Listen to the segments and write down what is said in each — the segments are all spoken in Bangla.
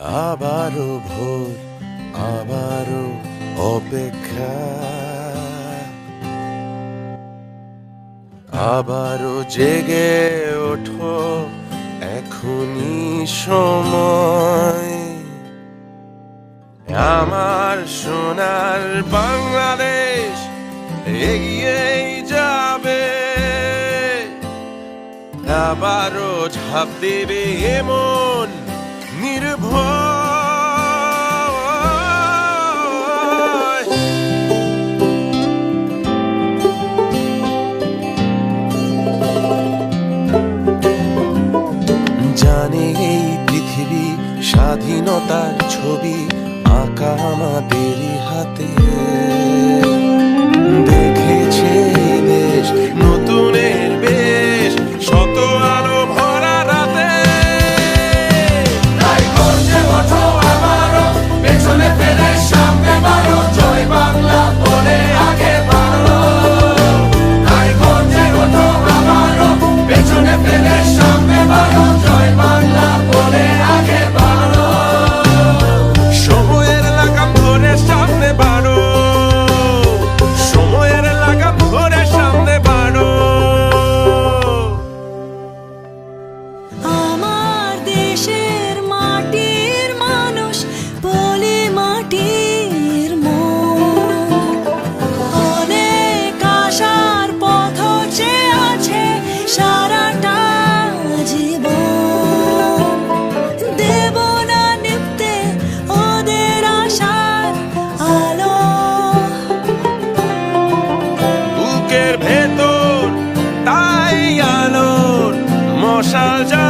আবারও ভোর আবারও অপেক্ষা। আবারও জেগে ওঠো, এখনই সময়। আমার সোনার বাংলাদেশ এগিয়েই যাবে। আবারও ঝাঁপ দেবে এমন নির্ভয় জানে এই পৃথিবী স্বাধীনতার ছবি আঁকা আমাদেরই হাতে। দেখেছে মশাল জানো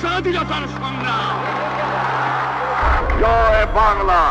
স্বাধীনতার সংগ্রাম জয় বাংলা